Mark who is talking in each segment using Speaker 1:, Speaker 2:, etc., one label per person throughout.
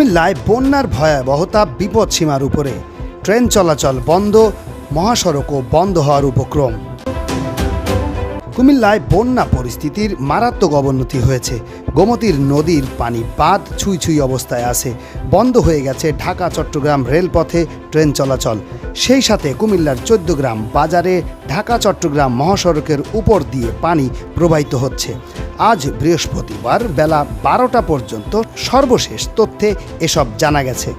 Speaker 1: কুমিল্লায় বন্যার ভয়াবহতা বিপদসীমার উপরে। ট্রেন চলাচল বন্ধ মহাসড়কও বন্ধ হওয়ার উপক্রম। কুমিল্লায় বন্যা পরিস্থিতির মারাত্মক অবনতি হয়েছে। গোমতীর নদীর পানি বাঁধ ছুঁই ছুঁই অবস্থায় আছে। বন্ধ হয়ে গেছে ঢাকা, চট্টগ্রাম রেলপথে ট্রেন চলাচল। সেই সাথে কুমিল্লার চোদ্দগ্রাম বাজারে ঢাকা, চট্টগ্রাম মহাসড়কের উপর দিয়ে পানি প্রবাহিত হচ্ছে। আজ বৃহস্পতিবার বেলা বারোটা পর্যন্ত সর্বশেষ তথ্যে এসব জানা গেছে।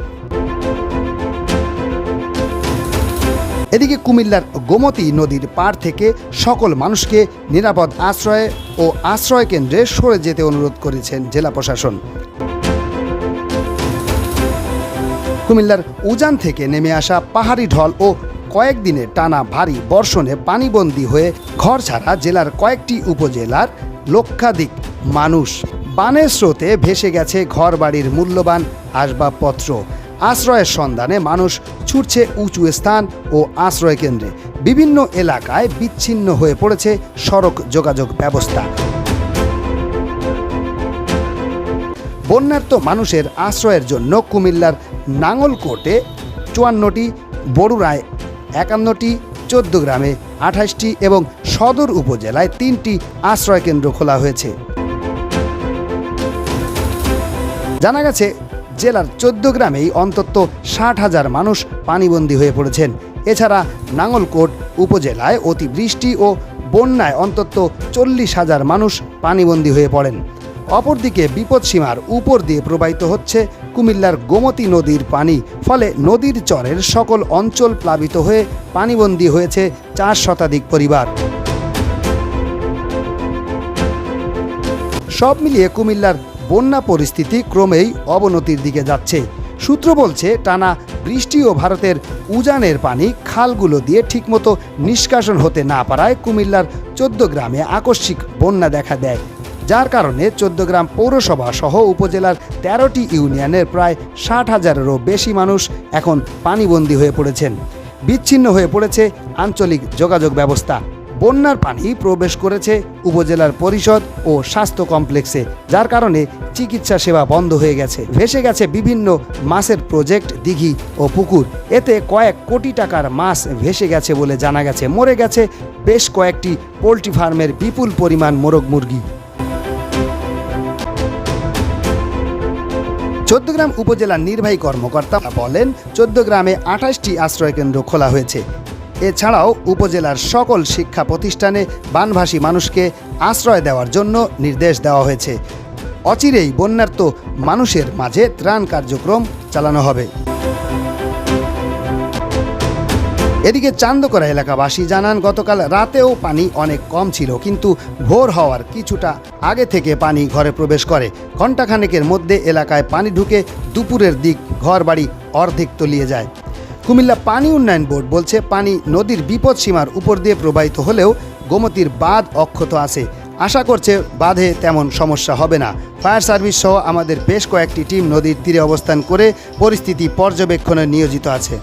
Speaker 1: এদিকে কুমিল্লার গোমতী নদীর পাড় থেকে সকল মানুষকে নিরাপদ আশ্রয়ে ও আশ্রয় কেন্দ্রে সরে যেতে অনুরোধ করেছেন জেলা প্রশাসন। কুমিল্লার উজান থেকে নেমে আসা পাহাড়ি ঢল ও কয়েকদিনের টানা ভারী বর্ষণে পানিবন্দী হয়ে ঘর ছাড়া জেলার কয়েকটি উপজেলার লক্ষাধিক মানুষ বানের স্রোতে ভেসে গেছে ঘরবাড়ির মূল্যবান আসবাবপত্র। আশ্রয়ের সন্ধানে মানুষ ছুটছে উঁচু স্থান ও আশ্রয় কেন্দ্রে। বিভিন্ন এলাকায় বিচ্ছিন্ন হয়ে পড়েছে সড়ক যোগাযোগ ব্যবস্থা। বন্যার্ত মানুষের আশ্রয়ের জন্য কুমিল্লার নাঙ্গলকোটে চুয়ান্নটি বড়ুরায় একান্নটি চোদ্দ গ্রামে আঠাশটি এবং সদর উপজেলায় তিনটি আশ্রয় কেন্দ্র খোলা হয়েছে। জানা গেছে জেলার চোদ্দ গ্রামেই অন্তত ষাট হাজার মানুষ পানিবন্দী হয়ে পড়েছেন। এছাড়া নাঙ্গলকোট উপজেলায় অতিবৃষ্টি ও বন্যায় অন্তত চল্লিশ হাজার মানুষ পানিবন্দী হয়ে পড়েন। অপরদিকে বিপদসীমার উপর দিয়ে প্রবাহিত হচ্ছে কুমিল্লার গোমতী নদীর পানি। ফলে নদীর চরের সকল অঞ্চল প্লাবিত হয়ে পানিবন্দী হয়েছে চার শতাধিক পরিবার। সব মিলিয়ে কুমিল্লার বন্যা পরিস্থিতি ক্রমেই অবনতির দিকে যাচ্ছে। সূত্র বলছে, টানা বৃষ্টি ও ভারতের উজানের পানি খালগুলো দিয়ে ঠিকমতো নিষ্কাশন হতে না পারায় কুমিল্লার চোদ্দ গ্রামে আকস্মিক বন্যা দেখা দেয়। যার কারণে চোদ্দগ্রাম পৌরসভা সহ উপজেলার তেরোটি ইউনিয়নের প্রায় ষাট হাজারেরও বেশি মানুষ এখন পানিবন্দী হয়ে পড়েছেন। বিচ্ছিন্ন হয়ে পড়েছে আঞ্চলিক যোগাযোগ ব্যবস্থা। বন্যার পানি প্রবেশ করেছে উপজেলার পরিষদ ও স্বাস্থ্য কমপ্লেক্সে, যার কারণে চিকিৎসা সেবা বন্ধ হয়ে গেছে। ভেসে গেছে বিভিন্ন মাছের প্রজেক্ট, দিঘি ও পুকুর। এতে কয়েক কোটি টাকার মাছ ভেসে গেছে বলে জানা গেছে। মরে গেছে বেশ কয়েকটি পোলট্রি ফার্মের বিপুল পরিমাণ মোরগ মুরগি। চোদ্দগ্রাম উপজেলার নির্বাহী কর্মকর্তা বলেন, চোদ্দগ্রামে আঠাশটি আশ্রয়কেন্দ্র খোলা হয়েছে। এছাড়াও উপজেলার সকল শিক্ষা প্রতিষ্ঠানে বানভাসী মানুষকে আশ্রয় দেওয়ার জন্য নির্দেশ দেওয়া হয়েছে। অচিরেই বন্যার্ত মানুষের মাঝে ত্রাণ কার্যক্রম চালানো হবে। এদিকে চান্দকরা এলাকাবাসী জানান, গতকাল রাতেও পানি অনেক কম ছিল, কিন্তু ভোর হওয়ার কিছুটা আগে থেকে পানি ঘরে প্রবেশ করে। ঘণ্টাখানেকের মধ্যে এলাকায় পানি ঢুকে দুপুরের দিক ঘরবাড়ি অর্ধেক তলিয়ে যায়। কুমিল্লা পানি উন্নয়ন বোর্ড বলছে, পানি নদীর বিপদ সীমার উপর দিয়ে প্রবাহিত হলেও গোমতির বাঁধ অক্ষত আছে। আশা করছে, বাঁধে তেমন সমস্যা হবে না। ফায়ার সার্ভিস সহ আমাদের বেশ কয়েকটি টিম নদীর তীরে অবস্থান করে পরিস্থিতি পর্যবেক্ষণে নিয়োজিত আছে।